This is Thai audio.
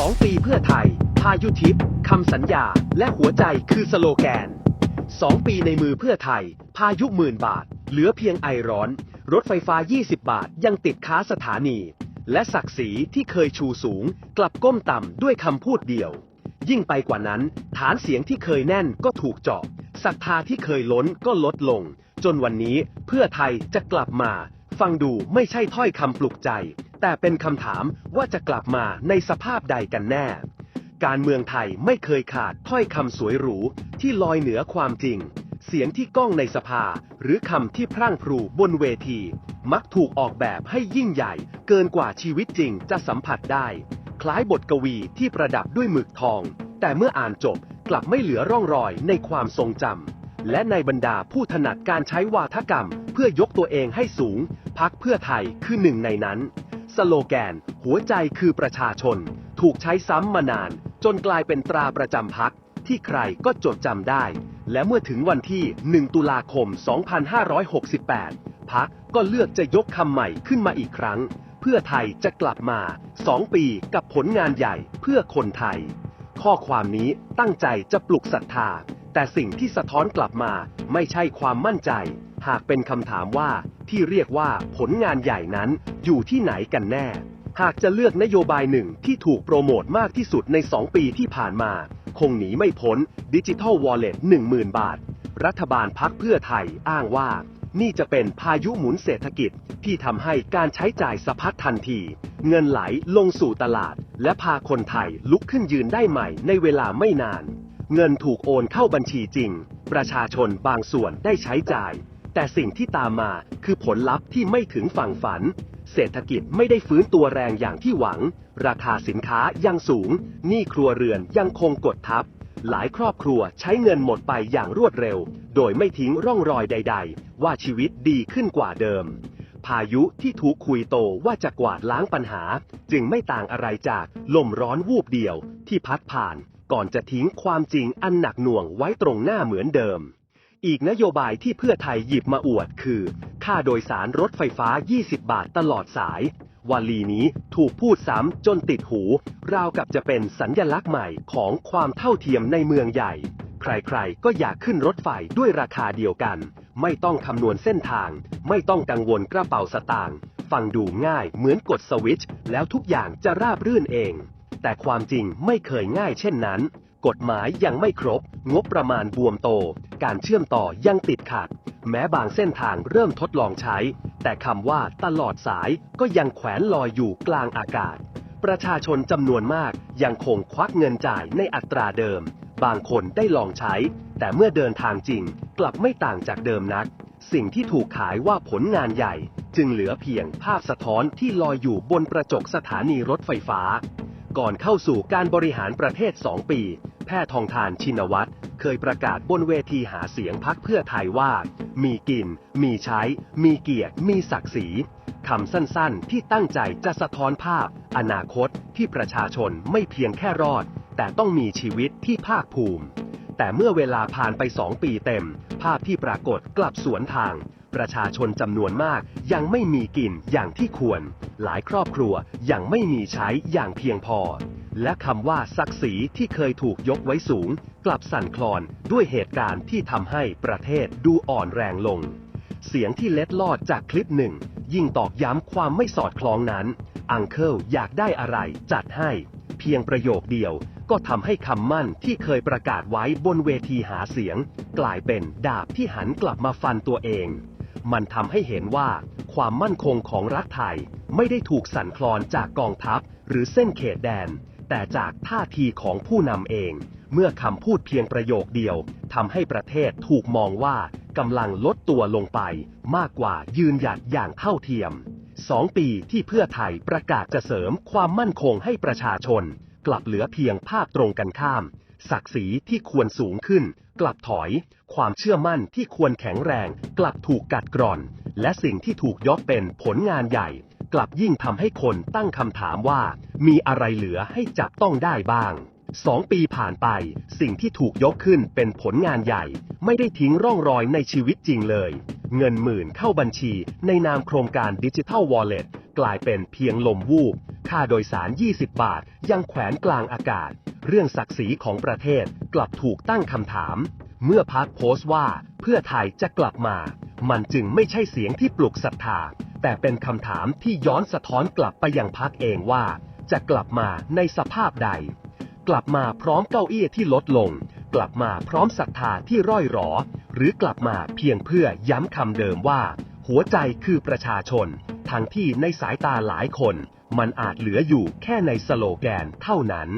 2 ปีเพื่อไทย พายุทิพย์คำสัญญา และหัวใจคือสโลแกน 2 ปีในมือเพื่อไทย พายุหมื่นบาท เหลือเพียงไอร้อน รถไฟฟ้า 20 บาทยังติดค้าสถานี และศักดิ์ศรีที่เคยชูสูง กลับก้มต่ำด้วยคำพูดเดียว ยิ่งไปกว่านั้น ฐานเสียงที่เคยแน่นก็ถูกเจาะศรัทธาที่เคยล้นก็ลดลง จนวันนี้เพื่อไทยจะกลับมา ฟังดูไม่ใช่ถ้อยคำปลุกใจ แต่เป็นคำถามว่าจะกลับมาในสภาพใดกันแน่ การเมืองไทยไม่เคยขาดถ้อยคำสวยหรูที่ลอยเหนือความจริง เสียงที่ก้องในสภา หรือคำที่พรั่งพรูบนเวที มักถูกออกแบบให้ยิ่งใหญ่เกินกว่าชีวิตจริงจะสัมผัสได้ คล้ายบทกวีที่ประดับด้วยหมึกทอง แต่เมื่ออ่านจบกลับไม่เหลือร่องรอยในความทรงจำและในบรรดาผู้ถนัดการใช้วาทกรรม เพื่อยกตัวเองให้สูง พักเพื่อไทยคือหนึ่งในนั้น สโลแกน หัวใจคือประชาชน ถูกใช้ซ้ำมานาน จนกลายเป็นตราประจำพัก ที่ใครก็จดจำได้ และเมื่อถึงวันที่ 1 ตุลาคม 2568 พักก็เลือกจะยกคำใหม่ขึ้นมาอีกครั้ง เพื่อไทยจะกลับมา 2 ปีกับผลงานใหญ่เพื่อคนไทย ข้อความนี้ตั้งใจจะปลุกศรัทธา แต่สิ่งที่สะท้อนกลับมาไม่ใช่ความมั่นใจ หากเป็นคำถามว่าที่เรียกว่าผลงานใหญ่นั้นอยู่ที่ไหนกันแน่ หากจะเลือกนโยบายหนึ่งที่ถูกโปรโมทมากที่สุดใน 2 ปีที่ผ่านมา คงหนีไม่พ้นดิจิทัลวอลเล็ต10,000 บาท รัฐบาลพักเพื่อไทยอ้างว่า นี่จะเป็นพายุหมุนเศรษฐกิจที่ทำให้การใช้จ่ายสะพัดทันที เงินไหลลงสู่ตลาด และพาคนไทยลุกขึ้นยืนได้ใหม่ในเวลาไม่นาน เงินถูกโอนเข้าบัญชีจริง ประชาชนบางส่วนได้ใช้จ่าย แต่สิ่งที่ตามมาคือผลลัพธ์ที่ไม่ถึงฝั่งฝัน เศรษฐกิจไม่ได้ฟื้นตัวแรงอย่างที่หวัง ราคาสินค้ายังสูง หนี้ครัวเรือนยังคงกดทับ หลายครอบครัวใช้เงินหมดไปอย่างรวดเร็ว โดยไม่ทิ้งร่องรอยใด ๆ ว่าชีวิตดีขึ้นกว่าเดิม พายุที่ถูกคุยโตว่าจะกวาดล้างปัญหา จึงไม่ต่างอะไรจากลมร้อนวูบเดียวที่พัดผ่าน ก่อนจะทิ้งความจริงอันหนักหน่วงไว้ตรงหน้าเหมือนเดิม อีกนโยบายที่เพื่อไทยหยิบมาอวดคือ ค่าโดยสารรถไฟฟ้า 20 บาทตลอดสาย วลีนี้ถูกพูดซ้ำจนติดหู ราวกับจะเป็นสัญญลักษณ์ใหม่ของความเท่าเทียมในเมืองใหญ่ ใครๆ ก็อยากขึ้นรถไฟด้วยราคาเดียวกัน ไม่ต้องคำนวณเส้นทาง ไม่ต้องกังวลกระเป๋าสตางค์ฟังดูง่ายเหมือนกดสวิตช์แล้วทุกอย่างจะราบรื่นเอง แต่ความจริงไม่เคยง่ายเช่นนั้น กฎหมายยังไม่ครบ งบประมาณบวมโต การเชื่อมต่อยังติดขัด แม้บางเส้นทางเริ่มทดลองใช้ แต่คำว่าตลอดสายก็ยังแขวนลอยอยู่กลางอากาศ ประชาชนจำนวนมากยังคงควักเงินจ่ายในอัตราเดิม บางคนได้ลองใช้ แต่เมื่อเดินทางจริง กลับไม่ต่างจากเดิมนัก สิ่งที่ถูกขายว่าผลงานใหญ่ จึงเหลือเพียงภาพสะท้อนที่ลอยอยู่บนประจกสถานีรถไฟฟ้า ก่อนเข้าสู่การบริหารประเทศ 2 ปี แพทองทานชินวัตรเคยประกาศบนเวทีหาเสียงพักเพื่อไทยว่า มีกิน มีใช้ มีเกียรติ มีศักดิ์ศรีคำสั้นๆ ที่ตั้งใจจะสะท้อนภาพ อนาคตที่ประชาชนไม่เพียงแค่รอด แต่ต้องมีชีวิตที่ภาคภูมิ แต่เมื่อเวลาผ่านไป2ปีเต็ม ภาพที่ปรากฏกลับสวนทาง ประชาชนจำนวนมากยังไม่มีกินอย่างที่ควร หลายครอบครัวยังไม่มีใช้อย่างเพียงพอ และคำว่าศักดิ์ศรีที่เคยถูกยกไว้สูง กลับสั่นคลอนด้วยเหตุการณ์ที่ทำให้ประเทศดูอ่อนแรงลง เสียงที่เล็ดลอดจากคลิปหนึ่ง ยิ่งตอกย้ำความไม่สอดคล้องนั้น อังเคิลอยากได้อะไรจัดให้ เพียงประโยคเดียวก็ทำให้คำมั่นที่เคยประกาศไว้บนเวทีหาเสียง กลายเป็นดาบที่หันกลับมาฟันตัวเอง มันทำให้เห็นว่า ความมั่นคงของรัฐไทยไม่ได้ถูกสั่นคลอนจากกองทัพ หรือเส้นเขตแดน แต่จากท่าทีของผู้นำเอง เมื่อคำพูดเพียงประโยคเดียวทำให้ประเทศถูกมองว่ากำลังลดตัวลงไป มากกว่ายืนหยัดอย่างเท่าเทียมสองปีที่เพื่อไทยประกาศจะเสริมความมั่นคงให้ประชาชน กลับเหลือเพียงภาพตรงกันข้าม ศักดิ์ศรีที่ควรสูงขึ้น กลับถอย ความเชื่อมั่นที่ควรแข็งแรง กลับถูกกัดกร่อน และสิ่งที่ถูกยกเป็นผลงานใหญ่ กลับยิ่งทำให้คนตั้งคำถามว่า มีอะไรเหลือให้จับต้องได้บ้างสองปีผ่านไป สิ่งที่ถูกยกขึ้นเป็นผลงานใหญ่ ไม่ได้ทิ้งร่องรอยในชีวิตจริงเลย เงินหมื่นเข้าบัญชีในนามโครงการดิจิทัลวอลเล็ตกลายเป็นเพียงลมวูบ ค่าโดยสาร 20 บาท ยังแขวนกลางอากาศ เรื่องศักดิ์ศรีของประเทศกลับถูกตั้งคำถาม เมื่อพักโพสต์ว่าเพื่อไทยจะกลับมา มันจึงไม่ใช่เสียงที่ปลุกศรัทธา แต่เป็นคำถามที่ย้อนสะท้อนกลับไปยังพักเองว่า จะกลับมาในสภาพใด กลับมาพร้อมเก้าอี้ที่ลดลง กลับมาพร้อมศรัทธาที่ร่อยหรอ หรือกลับมาเพียงเพื่อย้ำคำเดิมว่า หัวใจคือประชาชน ทั้งที่ในสายตาหลายคน มันอาจเหลืออยู่แค่ในสโลแกนเท่านั้น